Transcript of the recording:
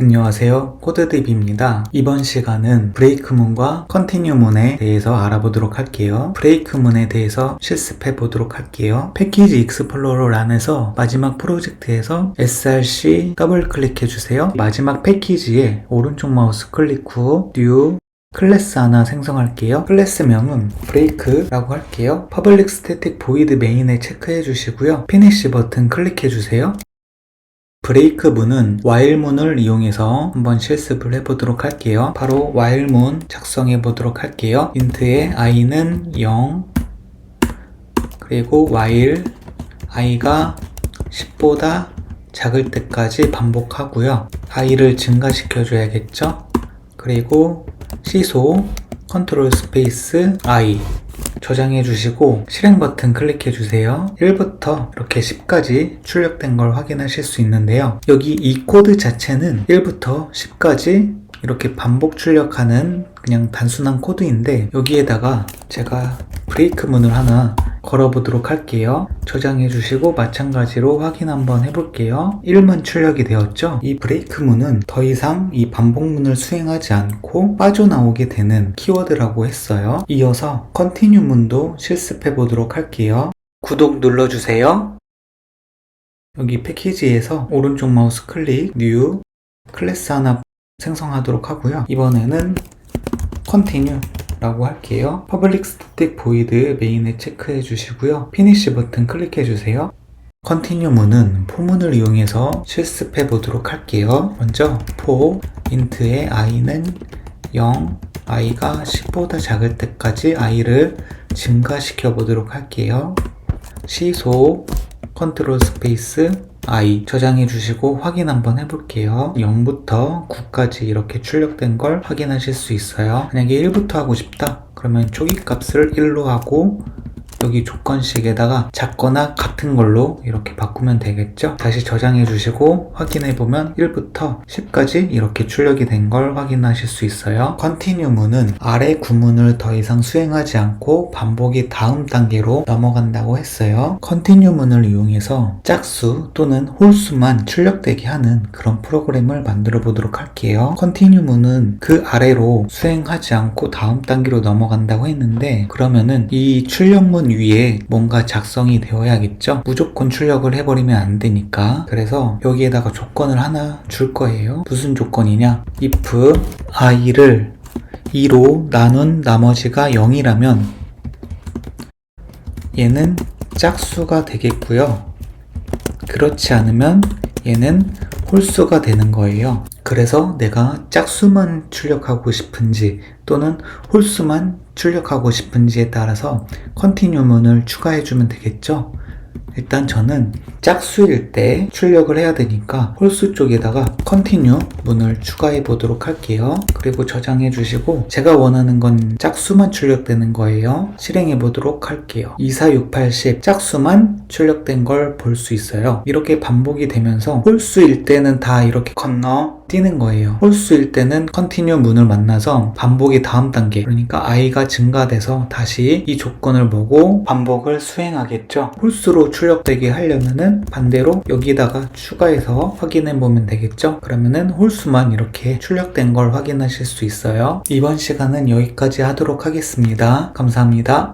안녕하세요. 코드딥입니다. 이번 시간은 브레이크문과 컨티뉴문에 대해서 알아보도록 할게요. 브레이크문에 대해서 실습해 보도록 할게요. 패키지 익스플로러 란에서 마지막 프로젝트에서 src 더블 클릭해 주세요. 마지막 패키지에 오른쪽 마우스 클릭 후 new 클래스 하나 생성할게요. 클래스명은 브레이크라고 할게요. 퍼블릭 스태틱 보이드 메인에 체크해 주시고요. 피니시 버튼 클릭해 주세요. 브레이크 문은 while 문을 이용해서 한번 실습을 해보도록 할게요. 바로 while 문 작성해 보도록 할게요. int의 i는 0 그리고 while i가 10보다 작을 때까지 반복하고요. i를 증가시켜 줘야겠죠? 그리고 시소 컨트롤 스페이스 i 저장해 주시고 실행 버튼 클릭해 주세요. 1부터 이렇게 10까지 출력된 걸 확인하실 수 있는데요. 여기 이 코드 자체는 1부터 10까지 이렇게 반복 출력하는 그냥 단순한 코드인데 여기에다가 제가 브레이크 문을 하나 걸어보도록 할게요. 저장해 주시고 마찬가지로 확인 한번 해볼게요. 1문 출력이 되었죠? 이 브레이크 문은 더 이상 이 반복문을 수행하지 않고 빠져나오게 되는 키워드라고 했어요. 이어서 컨티뉴 문도 실습해 보도록 할게요. 구독 눌러주세요. 여기 패키지에서 오른쪽 마우스 클릭, 뉴, 클래스 하나 생성하도록 하고요. 이번에는 컨티뉴 라고 할게요. 퍼블릭 스태틱 보이드 메인에 체크해 주시고요. 피니시 버튼 클릭해 주세요. 컨티뉴 문은 포문을 이용해서 실습해 보도록 할게요. 먼저 for int의 i는 0, i가 10보다 작을 때까지 i를 증가시켜 보도록 할게요. 시소 컨트롤 스페이스 i 저장해 주시고 확인 한번 해볼게요. 0부터 9까지 이렇게 출력된 걸 확인하실 수 있어요. 만약에 1부터 하고 싶다. 그러면 초기 값을 1로 하고 여기 조건식에다가 작거나 같은 걸로 이렇게 바꾸면 되겠죠? 다시 저장해 주시고 확인해 보면 1부터 10까지 이렇게 출력이 된 걸 확인하실 수 있어요. 컨티뉴 문은 아래 구문을 더 이상 수행하지 않고 반복이 다음 단계로 넘어간다고 했어요. 컨티뉴 문을 이용해서 짝수 또는 홀수만 출력되게 하는 그런 프로그램을 만들어 보도록 할게요. 컨티뉴 문은 그 아래로 수행하지 않고 다음 단계로 넘어간다고 했는데 그러면은 이 출력문 위에 뭔가 작성이 되어야겠죠? 무조건 출력을 해버리면 안 되니까. 그래서 여기에다가 조건을 하나 줄 거예요. 무슨 조건이냐? if i를 2로 나눈 나머지가 0이라면 얘는 짝수가 되겠고요. 그렇지 않으면 얘는 홀수가 되는 거예요. 그래서 내가 짝수만 출력하고 싶은지 또는 홀수만 출력하고 싶은지에 따라서 컨티뉴문을 추가해 주면 되겠죠. 일단 저는 짝수일 때 출력을 해야 되니까 홀수 쪽에다가 컨티뉴 문을 추가해 보도록 할게요. 그리고 저장해 주시고 제가 원하는 건 짝수만 출력되는 거예요. 실행해 보도록 할게요. 24680 짝수만 출력된 걸 볼 수 있어요. 이렇게 반복이 되면서 홀수일 때는 다 이렇게 건너 뛰는 거예요. 홀수일 때는 컨티뉴 문을 만나서 반복이 다음 단계 그러니까 i가 증가돼서 다시 이 조건을 보고 반복을 수행하겠죠. 홀수로 출력되게 하려면은 반대로 여기다가 추가해서 확인해 보면 되겠죠. 그러면은 홀수만 이렇게 출력된 걸 확인하실 수 있어요. 이번 시간은 여기까지 하도록 하겠습니다. 감사합니다.